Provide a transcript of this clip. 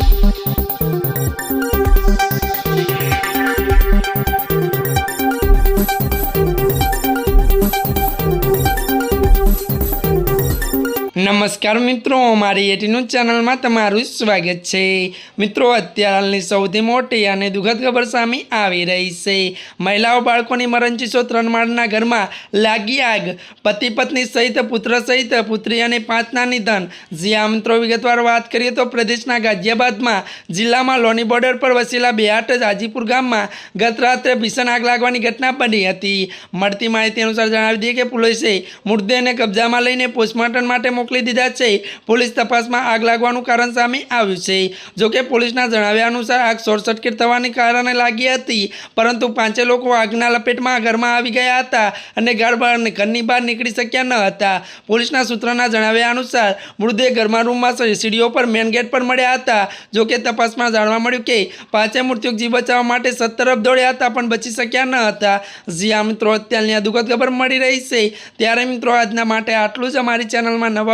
thank you નમસ્કાર મિત્રો, મારી એટીનું ચેનલમાં તમારું સ્વાગત છે. મિત્રો અત્યારની સૌથી મોટી અને દુઃખદ ખબર સામે આવી રહી છે. મહિલાઓ બાળકોની મરણચીસો ત્રણ માળના ઘરમાં લાગી આગ. પતિ પત્ની સહિત, પુત્ર સહિત, પુત્રી અને પાંચના નિધન જ્યાં મિત્રો, વિગતવાર વાત કરીએ તો પ્રદેશના ગાઝિયાબાદમાં જિલ્લામાં લોની બોર્ડર પર વસેલા બેહાટ હાજીપુર ગામમાં ગત રાત્રે ભીષણ આગ લાગવાની ઘટના બની હતી. મળતી માહિતી અનુસાર જણાવી દઈએ કે પોલીસે મૃતદેહને કબજામાં લઈને પોસ્ટમોર્ટમ માટે મોકલી દીધા છે. પોલીસ તપાસમાં આગ લાગવાનું કારણ સામે આવ્યું છે. જોકે પોલીસના જણાવ્યા અનુસાર આગ શોર્ટ સર્કિટ થવાને કારણે લાગી હતી. પરંતુ પાંચે લોકો આગના લપેટમાં ઘરમાં આવી ગયા હતા અને ઘર બહાર ઘરની બહાર નીકળી શક્યા ન હતા. પોલીસના સૂત્રના જણાવ્યા અનુસાર મૃતદેહ ઘરમાં રૂમમાં સીડીઓ પર મેન ગેટ પર મળ્યા હતા. જોકે તપાસમાં જાણવા મળ્યું કે પાંચે મૃત્યુ જીવ બચાવવા માટે સત તરફ દોડ્યા હતા પણ બચી શક્યા ન હતા. જે આ મિત્રો, અત્યારની આ દુઃખદ ખબર મળી રહી છે. ત્યારે મિત્રો, આજના માટે આટલું જ. અમારી ચેનલમાં નવા